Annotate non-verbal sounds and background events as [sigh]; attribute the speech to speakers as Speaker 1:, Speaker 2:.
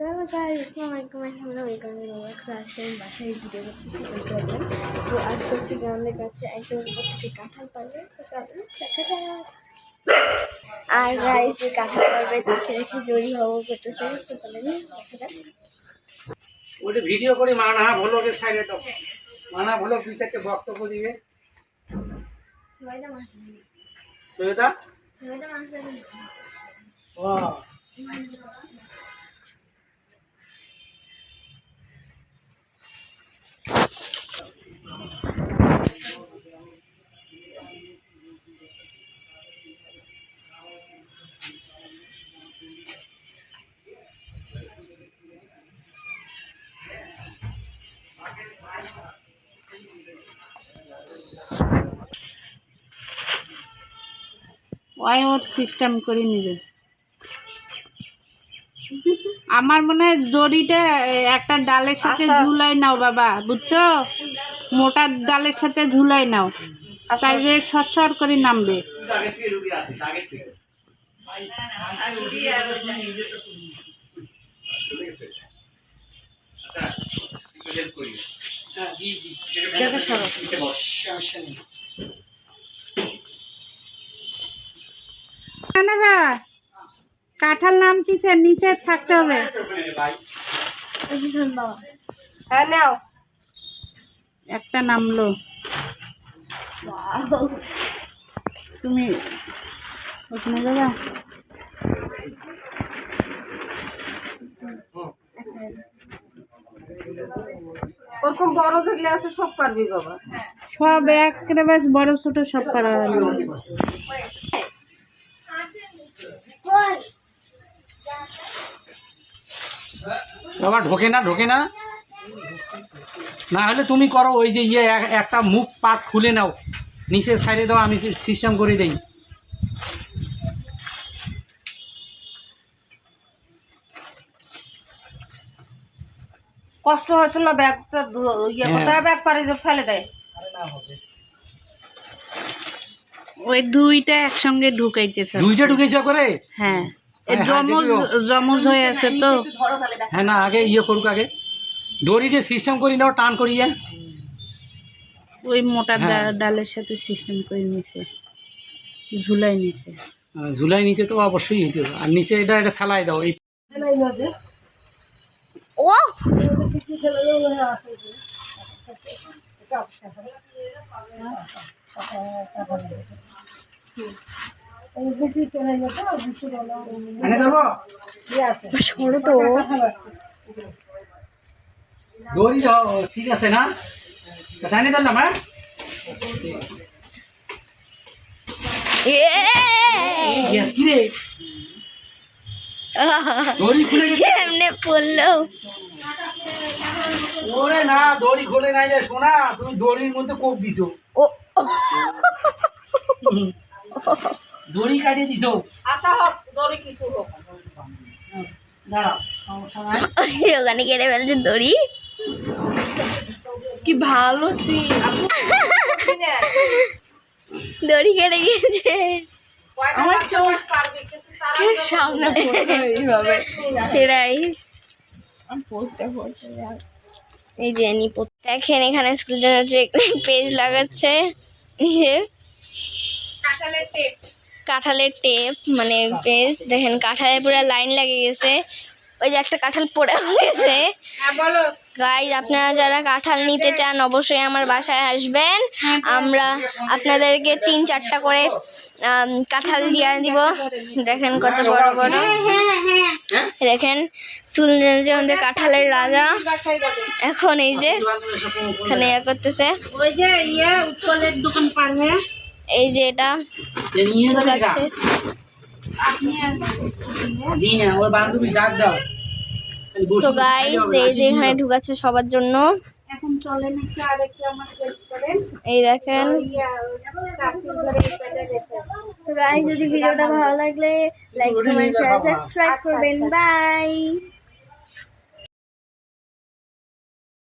Speaker 1: তো গাইস আসসালামু আলাইকুম আমরা ওয়েলকাম টু আজকে আমি বাসায় ভিডিও করতেছি করলাম তো আজ করছি আমাদের কাছে একদম থেকে কাঁঠাল পারবে তো চলুন দেখা যাক। আর গাইস যে কাঁঠাল পারবে তাকে রেখে জড়ি হব করতেছে। তো চলেন দেখা যাক।
Speaker 2: ওটা ভিডিও করে মানা ভোলকের সাইডে তো মানা ভোলক দুই চারটে বক্তব্য দিবে।
Speaker 1: সবাইটা মাছ
Speaker 2: সৈয়দা
Speaker 1: সবাইটা মাছ
Speaker 3: ওই ওর সিস্টেম করে নিবে? আমার মনে হয় দড়িটা একটা ডালের সাথে ঝুলাই নাও বাবা বুঝছ? মোটা ডালের সাথে ঝুলাই নাও। তাইলে সরসর করে নামবে। দেখো সরো না না ভাই কাঁঠাল নাম কিসে নিচে থাকতে হবে।
Speaker 1: হ্যাঁ নাও।
Speaker 3: একটা নামলো। তুমি ওখানে যাবা?
Speaker 1: ওরকম বড় থাকলে আছে সব পারবি বাবা।
Speaker 3: সব একটা বেশ বড় ছোট সব হলো
Speaker 2: বাবা ঢোকে না ঢোকে না। না হলে তুমি করো ওই যে ইয়ে এক- একটা মুখ পাট খুলে নাও। নিচের সাইডে দাও আমি সিস্টেম করে দেই।
Speaker 1: কষ্ট হয়েছে না ব্যাগটা ইয়ে করতে
Speaker 2: হ্যাঁ।
Speaker 1: ব্যাগ পারি ফেলে দেয়।
Speaker 3: ওই দুইটা একসঙ্গে ঢুকাইতেছে।
Speaker 2: দুইটা ঢুকেছে করে
Speaker 3: হ্যাঁ।
Speaker 2: হ্যাঁ,
Speaker 3: জমজ জমজ হয়ে আছে তো।
Speaker 2: হ্যাঁ না আগে ইয়ে করুক আগে। দড়িটা সিস্টেম করি নাও টান করিয়ে
Speaker 3: ওই মোটা
Speaker 2: হ্যাঁ।
Speaker 3: ডা- ডালের সাথে সিস্টেম করে নিছে। ঝুলাই নিছে।
Speaker 2: ঝুলাই নিতে তো অবশ্যই হইতে আর নিচে এটা এটা ফেলাই দাও। এই
Speaker 1: ও সরো তো
Speaker 2: দড়ি যাও ঠিক আছে না? টানি ধরলাম হ্যাঁ? ইয়ে, কি রে? দড়ি খুলে [laughs] গেছে।
Speaker 1: এমনি পড়ল?
Speaker 2: ওরে না দড়ি খুলে নাই রে সোনা তুমি দড়ির মধ্যে কোপ দিছো। দড়ি কাটিয়ে দিছো।
Speaker 1: আশা হোক দড়ি কিছু হোক।
Speaker 2: দাঁড়াও সমস্যা নাই।
Speaker 1: ওখানে কেটে ফেলছে দড়ি। কি ভালো সি [laughs] দড়ি কেটে গিয়েছে।
Speaker 3: আমার চোখ
Speaker 1: সামনে এইভাবে। সেটাই এই যে নিপো দেখেন এখানে স্কুল যে পেজ লাগাচ্ছে যে কাঁঠালের টেপ। মানে পেজ দেখেন কাঁঠালের পুরো লাইন লেগে গেছে। ওই যে একটা কাঁঠাল পড়ে হয়েছে। গাইজ আপনারা যারা কাঁঠাল নিতে চান অবশ্যই আমার বাসায় আসবেন। আমরা আপনাদেরকে তিন চারটা করে কাঁঠাল দিয়ে দিব। দেখেন কত বড় বড়। দেখেন সুলজে আমাদের কাঁঠালের রাজা। এখন এই যে এখানে ইয়ে করতেছে।
Speaker 3: ওই যে ইয়ে উৎকলের দোকান পার
Speaker 1: এই যে এটা?
Speaker 2: এ গাইস
Speaker 1: এই যে এখানে। ঢুকাচ্ছে সবার জন্য।
Speaker 3: এখন চলেন একটু আরেকটু আমার হেল্প করেন?
Speaker 1: এই দেখেন। তো গাইজ যদি ভিডিওটা ভালো লাগলে লাইক কমেন্ট শেয়ার সাবস্ক্রাইব করবেন। বাই